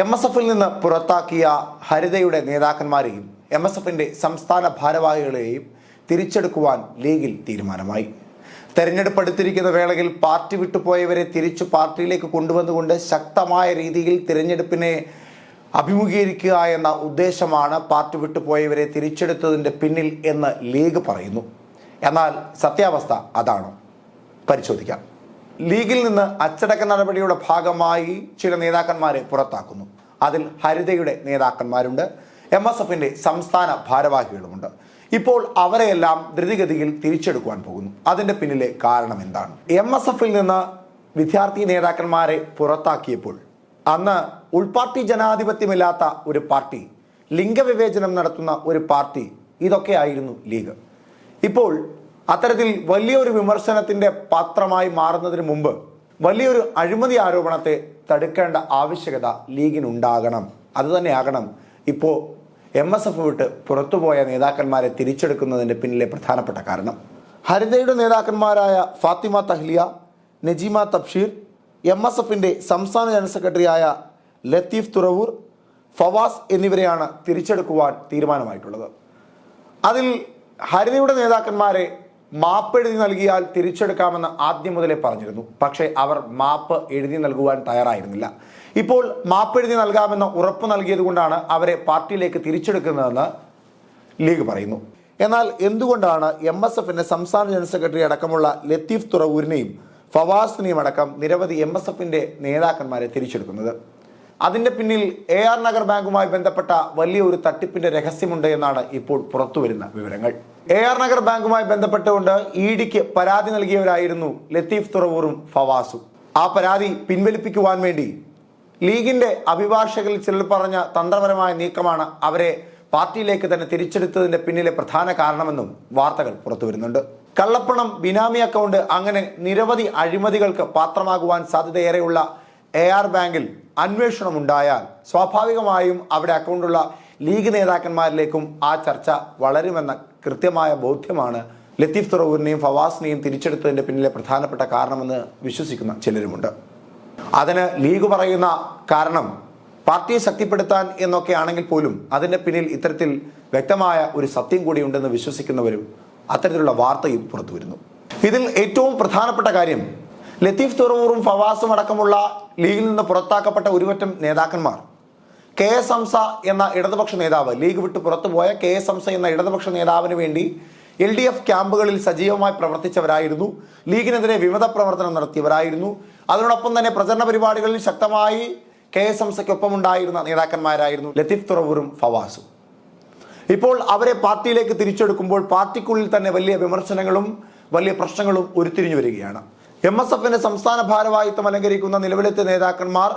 M S എഫിൽ നിന്ന് പുറത്താക്കിയ ഹരിതയുടെ നേതാക്കന്മാരെയും എം എസ് എഫിന്റെ സംസ്ഥാന ഭാരവാഹികളെയും തിരിച്ചെടുക്കുവാൻ ലീഗിൽ തീരുമാനമായി. തെരഞ്ഞെടുപ്പ് വേളയിൽ പാർട്ടി വിട്ടുപോയവരെ തിരിച്ചു പാർട്ടിയിലേക്ക് കൊണ്ടുവന്നുകൊണ്ട് ശക്തമായ രീതിയിൽ തിരഞ്ഞെടുപ്പിനെ അഭിമുഖീകരിക്കുക എന്ന ഉദ്ദേശമാണ് പാർട്ടി വിട്ടുപോയവരെ തിരിച്ചെടുത്തതിന്റെ പിന്നിൽ എന്ന് ലീഗ് പറയുന്നു. എന്നാൽ സത്യാവസ്ഥ അതാണോ? പരിശോധിക്കാം. ലീഗിൽ നിന്ന് അച്ചടക്ക നടപടിയുടെ ഭാഗമായി ചില നേതാക്കന്മാരെ പുറത്താക്കുന്നു. അതിൽ ഹരിതയുടെ നേതാക്കന്മാരുണ്ട്. എം എസ് എഫിന്റെ സംസ്ഥാന ഭാരവാഹികളുമുണ്ട്. ഇപ്പോൾ അവരെയെല്ലാം ധൃതിഗതിയിൽ തിരിച്ചെടുക്കുവാൻ പോകുന്നു. അതിന്റെ പിന്നിലെ കാരണം എന്താണ്? എം എസ് എഫിൽ നിന്ന് വിദ്യാർത്ഥി നേതാക്കന്മാരെ പുറത്താക്കിയപ്പോൾ അന്ന് ഉൾപാർട്ടി ജനാധിപത്യമില്ലാത്ത ഒരു പാർട്ടി ലിംഗവിവേചനം നടത്തുന്ന ഒരു പാർട്ടി ഇതൊക്കെയായിരുന്നു ലീഗ്. ഇപ്പോൾ അത്തരത്തിൽ വലിയൊരു വിമർശനത്തിന്റെ പാത്രമായി മാറുന്നതിന് മുമ്പ് വലിയൊരു അഴിമതി ആരോപണത്തെ തടുക്കേണ്ട ആവശ്യകത ലീഗിനുണ്ടാകണം. അതുതന്നെയാകണം ഇപ്പോൾ എം എസ് എഫ് വിട്ട് പുറത്തുപോയ നേതാക്കന്മാരെ തിരിച്ചെടുക്കുന്നതിന്റെ പിന്നിലെ പ്രധാനപ്പെട്ട കാരണം. ഹരിതയുടെ നേതാക്കന്മാരായ ഫാത്തിമ തഹ്ലിയ നജീമ തബ്ഷീർ എം എസ് എഫിന്റെ സംസ്ഥാന ജനറൽ സെക്രട്ടറിയായ ലത്തീഫ് തുറവൂർ ഫവാസ് എന്നിവരെയാണ് തിരിച്ചെടുക്കുവാൻ തീരുമാനമായിട്ടുള്ളത്. അതിൽ ഹരിതയുടെ നേതാക്കന്മാരെ മാപ്പ് നൽകിയാൽ തിരിച്ചെടുക്കാമെന്ന് ആദ്യം മുതലേ പറഞ്ഞിരുന്നു. പക്ഷേ അവർ മാപ്പ് എഴുതി നൽകുവാൻ തയ്യാറായിരുന്നില്ല. ഇപ്പോൾ മാപ്പ് എഴുതി നൽകാമെന്ന് ഉറപ്പ് നൽകിയതുകൊണ്ടാണ് അവരെ പാർട്ടിയിലേക്ക് തിരിച്ചെടുക്കുന്നതെന്ന് ലീഗ് പറയുന്നു. എന്നാൽ എന്തുകൊണ്ടാണ് എം എസ് എഫിന്റെ സംസ്ഥാന ജനറൽ സെക്രട്ടറി അടക്കമുള്ള ലത്തീഫ് തുറവൂരിനെയും ഫവാസിനെയും അടക്കം നിരവധി എം എസ് എഫിന്റെ നേതാക്കന്മാരെ തിരിച്ചെടുക്കുന്നത്? അതിന്റെ പിന്നിൽ എ ആർ നഗർ ബാങ്കുമായി ബന്ധപ്പെട്ട വലിയ ഒരു തട്ടിപ്പിന്റെ രഹസ്യമുണ്ട് എന്നാണ് ഇപ്പോൾ പുറത്തുവരുന്ന വിവരങ്ങൾ. എ ആർ നഗർ ബാങ്കുമായി ബന്ധപ്പെട്ടുകൊണ്ട് ഇ ഡിക്ക് പരാതി നൽകിയവരായിരുന്നു ലത്തീഫ് തുറവൂറും ഫവാസും. ആ പരാതി പിൻവലിപ്പിക്കുവാൻ വേണ്ടി ലീഗിന്റെ അഭിഭാഷകരിൽ ചിലർ പറഞ്ഞ തന്ത്രപരമായ നീക്കമാണ് അവരെ പാർട്ടിയിലേക്ക് തന്നെ തിരിച്ചെടുത്തതിന്റെ പിന്നിലെ പ്രധാന കാരണമെന്നും വാർത്തകൾ പുറത്തുവരുന്നുണ്ട്. കള്ളപ്പണം ബിനാമി അക്കൗണ്ട് അങ്ങനെ നിരവധി അഴിമതികൾക്ക് പാത്രമാകുവാൻ സാധ്യതയേറെയുള്ള എ ആർ ബാങ്കിൽ അന്വേഷണം ഉണ്ടായാൽ സ്വാഭാവികമായും അവിടെ അക്കൗണ്ടുള്ള ലീഗ് നേതാക്കന്മാരിലേക്കും ആ ചർച്ച വളരുമെന്ന കൃത്യമായ ബോധ്യമാണ് ലത്തീഫ് തുറവൂരിനെയും ഫവാസിനെയും തിരിച്ചെടുത്തതിന്റെ പിന്നിലെ പ്രധാനപ്പെട്ട കാരണമെന്ന് വിശ്വസിക്കുന്ന ചിലരുമുണ്ട്. അതിന് ലീഗ് പറയുന്ന കാരണം പാർട്ടിയെ ശക്തിപ്പെടുത്താൻ എന്നൊക്കെ ആണെങ്കിൽ പോലും അതിന്റെ പിന്നിൽ ഇത്തരത്തിൽ വ്യക്തമായ ഒരു സത്യം കൂടി ഉണ്ടെന്ന് വിശ്വസിക്കുന്നവരും അത്തരത്തിലുള്ള വാർത്തയും പുറത്തു വരുന്നു ഇതിൽ ഏറ്റവും പ്രധാനപ്പെട്ട കാര്യം ലത്തീഫ് തുറവൂറും ഫവാസും അടക്കമുള്ള ലീഗിൽ നിന്ന് പുറത്താക്കപ്പെട്ട ഒരുപറ്റം നേതാക്കന്മാർ. കെ എസ് ഹംസ എന്ന ഇടതുപക്ഷ നേതാവ് ലീഗ് വിട്ട് പുറത്തുപോയ കെ എസ് ഹംസ എന്ന ഇടതുപക്ഷ നേതാവിന് വേണ്ടി എൽ ഡി എഫ് ക്യാമ്പുകളിൽ സജീവമായി പ്രവർത്തിച്ചവരായിരുന്നു. ലീഗിനെതിരെ വിമത പ്രവർത്തനം നടത്തിയവരായിരുന്നു. അതിനോടൊപ്പം തന്നെ പ്രചരണ പരിപാടികളിൽ ശക്തമായി കെ എസ് ഹംസയ്ക്കൊപ്പം ഉണ്ടായിരുന്ന നേതാക്കന്മാരായിരുന്നു ലത്തീഫ് തുറവൂറും ഫവാസും. ഇപ്പോൾ അവരെ പാർട്ടിയിലേക്ക് തിരിച്ചെടുക്കുമ്പോൾ പാർട്ടിക്കുള്ളിൽ തന്നെ വലിയ വിമർശനങ്ങളും വലിയ പ്രശ്നങ്ങളും ഉരുത്തിരിഞ്ഞു വരികയാണ്. എം എസ് എഫിന്റെ സംസ്ഥാന ഭാരവാഹിത്വം അലങ്കരിക്കുന്ന നിലവിലത്തെ നേതാക്കന്മാർ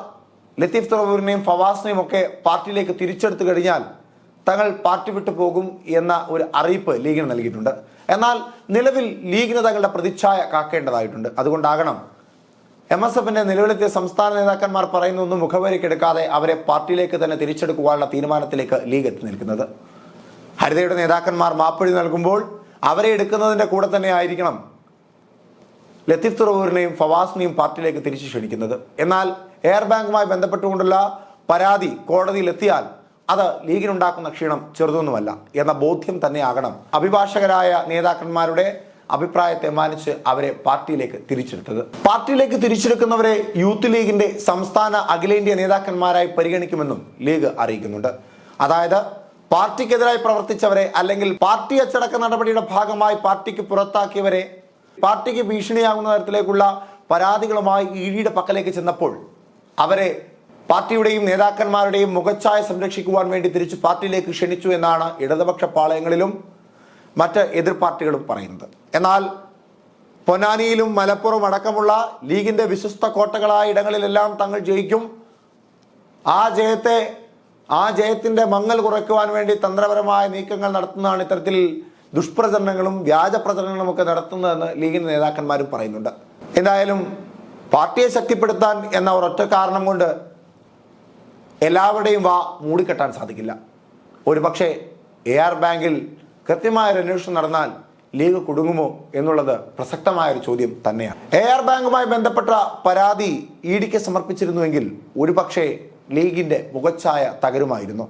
ലത്തീഫ് തുറവൂരിനെയും ഫവാസിനെയും ഒക്കെ പാർട്ടിയിലേക്ക് തിരിച്ചെടുത്തു കഴിഞ്ഞാൽ തങ്ങൾ പാർട്ടി വിട്ടു പോകും എന്ന ഒരു അറിയിപ്പ് ലീഗിന് നൽകിയിട്ടുണ്ട്. എന്നാൽ നിലവിൽ ലീഗിന് തങ്ങളുടെ പ്രതിച്ഛായ കാക്കേണ്ടതായിട്ടുണ്ട്. അതുകൊണ്ടാകണം എം എസ് എഫിന്റെ നിലവിലത്തെ സംസ്ഥാന നേതാക്കന്മാർ പറയുന്നൊന്നും മുഖവരിക്കെടുക്കാതെ അവരെ പാർട്ടിയിലേക്ക് തന്നെ തിരിച്ചെടുക്കുവാനുള്ള തീരുമാനത്തിലേക്ക് ലീഗ് എത്തി നിൽക്കുന്നത്. ഹരിതയുടെ നേതാക്കന്മാർ മാപ്പിഴി നൽകുമ്പോൾ അവരെ എടുക്കുന്നതിന്റെ കൂടെ തന്നെ ആയിരിക്കണം ലത്തീഫ് തുറവൂരിനെയും ഫവാസിനെയും പാർട്ടിയിലേക്ക് തിരിച്ചു ക്ഷണിക്കുന്നത്. എന്നാൽ എയർ ബാങ്കുമായി ബന്ധപ്പെട്ടുകൊണ്ടുള്ള പരാതി കോടതിയിലെത്തിയാൽ അത് ലീഗിനുണ്ടാക്കുന്ന ക്ഷീണം ചെറുതൊന്നുമല്ല എന്ന ബോധ്യം തന്നെയാകണം. അഭിഭാഷകരായ നേതാക്കന്മാരുടെ അഭിപ്രായത്തെ മാനിച്ച് അവരെ പാർട്ടിയിലേക്ക് തിരിച്ചെടുത്തത്. പാർട്ടിയിലേക്ക് തിരിച്ചെടുക്കുന്നവരെ യൂത്ത് ലീഗിന്റെ സംസ്ഥാന അഖിലേന്ത്യാ നേതാക്കന്മാരായി പരിഗണിക്കുമെന്നും ലീഗ് അറിയിക്കുന്നുണ്ട്. അതായത് പാർട്ടിക്കെതിരായി പ്രവർത്തിച്ചവരെ അല്ലെങ്കിൽ പാർട്ടി അച്ചടക്ക നടപടിയുടെ ഭാഗമായി പാർട്ടിക്ക് പുറത്താക്കിയവരെ പാർട്ടിക്ക് ഭീഷണിയാകുന്ന തരത്തിലേക്കുള്ള പരാതികളുമായി ഇ ഡിയുടെ പക്കലേക്ക് ചെന്നപ്പോൾ അവരെ പാർട്ടിയുടെയും നേതാക്കന്മാരുടെയും മുഖച്ഛായ സംരക്ഷിക്കുവാൻ വേണ്ടി തിരിച്ചു പാർട്ടിയിലേക്ക് ക്ഷണിച്ചു എന്നാണ് ഇടതുപക്ഷ പാളയങ്ങളിലും മറ്റ് എതിർ പാർട്ടികളും പറയുന്നത്. എന്നാൽ പൊന്നാനിയിലും മലപ്പുറം അടക്കമുള്ള ലീഗിന്റെ വിശ്വസ്ത കോട്ടകളായ ഇടങ്ങളിലെല്ലാം തങ്ങൾ ജയിക്കും. ആ ജയത്തെ ആ ജയത്തിന്റെ മങ്ങൽ കുറയ്ക്കുവാൻ വേണ്ടി തന്ത്രപരമായ നീക്കങ്ങൾ നടത്തുന്നതാണ് ഇത്തരത്തിൽ ദുഷ്പ്രചരണങ്ങളും വ്യാജ പ്രചരണങ്ങളും ഒക്കെ നടത്തുന്നതെന്ന് ലീഗിന്റെ നേതാക്കന്മാരും പറയുന്നുണ്ട്. എന്തായാലും പാർട്ടിയെ ശക്തിപ്പെടുത്താൻ എന്ന ഒരൊറ്റ കാരണം കൊണ്ട് എല്ലാവരുടെയും വാ മൂടിക്കെട്ടാൻ സാധിക്കില്ല. ഒരുപക്ഷെ എ ആർ ബാങ്കിൽ കൃത്യമായ ഒരു അന്വേഷണം നടന്നാൽ ലീഗ് കുടുങ്ങുമോ എന്നുള്ളത് പ്രസക്തമായ ഒരു ചോദ്യം തന്നെയാണ്. എ ആർ ബാങ്കുമായി ബന്ധപ്പെട്ട പരാതി ഇ ഡിക്ക് സമർപ്പിച്ചിരുന്നുവെങ്കിൽ ഒരുപക്ഷെ ലീഗിന്റെ മുഖച്ഛായ തകരുമായിരുന്നു.